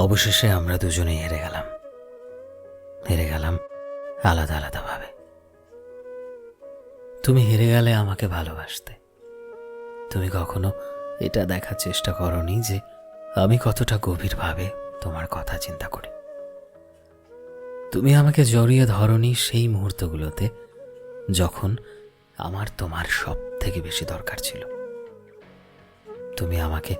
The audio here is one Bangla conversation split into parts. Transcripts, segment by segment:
অবশেষে আমরা দুজনেই হেরে গেলাম। হেরে গেলাম আলাদা আলাদাভাবে। তুমি হেরে গেলে আমাকে ভালোবাসতে। তুমি কখনো এটা দেখার চেষ্টা করনি যে আমি কতটা গভীরভাবে তোমার কথা চিন্তা করি। তুমি আমাকে জড়িয়ে ধরনি সেই মুহূর্তগুলোতে যখন আমার তোমার সব থেকে বেশি দরকার ছিল। তুমি আমাকে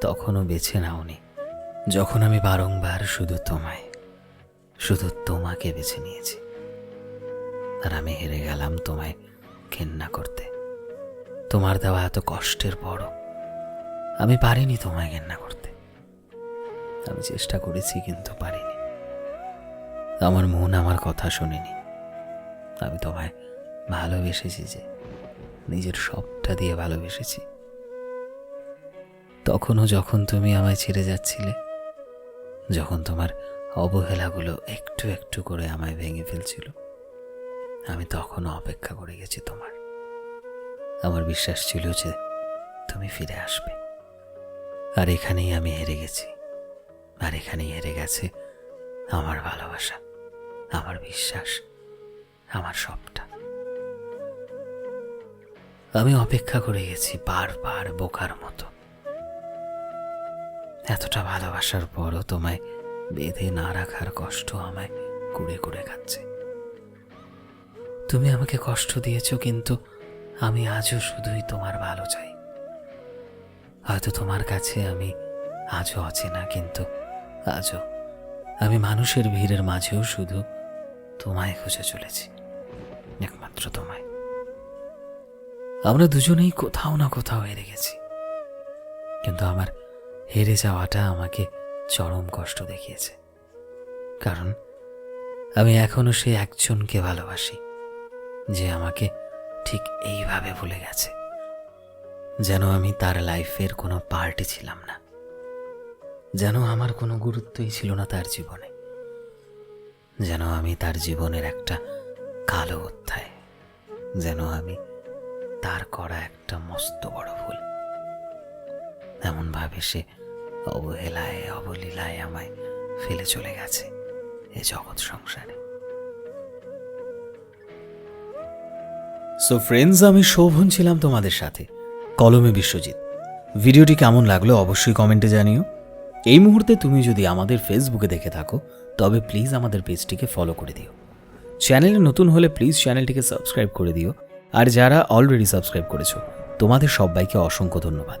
তখনও বেছে নাওনি যখন আমি বারংবার শুধু তোমায়, শুধু তোমাকে বেছে নিয়েছি, আর আমি হেরে গেলাম তোমায় ঘেন্না করতে। তোমার দেওয়া এত কষ্টের পরও আমি পারিনি তোমায় ঘেন্না করতে। আমি চেষ্টা করেছি কিন্তু পারিনি। আমার মন আমার কথা শোনেনি। আমি তোমায় ভালোবেসেছি যে নিজের সবটা দিয়ে ভালোবেসেছি। তখনও যখন তুমি আমায় ছেড়ে যাচ্ছিলে যখন তোমার অবহেলাগুলো একটু একটু করে আমায় ভেঙে ফেলছিল, আমি তখনও অপেক্ষা করে গেছি তোমার। আমার বিশ্বাস ছিল যে তুমি ফিরে আসবে। আর এখানেই আমি হেরে গেছি। আর এখানেই হেরে গেছে আমার ভালোবাসা, আমার বিশ্বাস, আমার সবটা আমি অপেক্ষা করে গেছি বারবার বোকার মতো। এতটা ভালোবাসার পরও তোমায় বেঁধে না রাখার কষ্ট আমায় কুড়ে কুড়ে খাচ্ছে। তুমি আমাকে কষ্ট দিয়েছ, কিন্তু আমি আজও শুধুই তোমার ভালো চাই। হয়তো তোমার কাছে আমি আজও অচেনা, কিন্তু আজও আমি মানুষের ভিড়ের মাঝেও শুধু তোমায় খুঁজে চলেছি, একমাত্র তোমায়। আমরা দুজনেই কোথাও না কোথাও হেরে গেছি, কিন্তু আমার হেরে যাওয়াটা আমাকে চরম কষ্ট দেখিয়েছে। কারণ আমি এখনও সে একজনকে ভালোবাসি, যে আমাকে ঠিক এইভাবে ভুলে গেছে, যেন আমি তার লাইফের কোনো পার্টি ছিলাম না, যেন আমার কোনো গুরুত্বই ছিল না তার জীবনে, যেন আমি তার জীবনের একটা কালো অধ্যায়, যেন আমি তার করা একটা মস্ত বড় ভুল। এমনভাবে সে অবহেলায়, অবলীলায় আমায় ফেলে চলে গেছে এ জগৎ সংসারে। সো ফ্রেন্ডস আমি শোভন ছিলাম তোমাদের সাথে। কলমে বিশ্বজিৎ। ভিডিওটি কেমন লাগল অবশ্যই কমেন্টে জানিও। এই মুহূর্তে তুমি যদি আমাদের ফেসবুকে দেখে থাকো, তবে প্লিজ আমাদের পেজটিকে ফলো করে দিও। চ্যানেলে নতুন হলে প্লিজ চ্যানেলটিকে সাবস্ক্রাইব করে দিও। আর যারা অলরেডি সাবস্ক্রাইব করেছ, তোমাদের সবাইকে অসংখ্য ধন্যবাদ।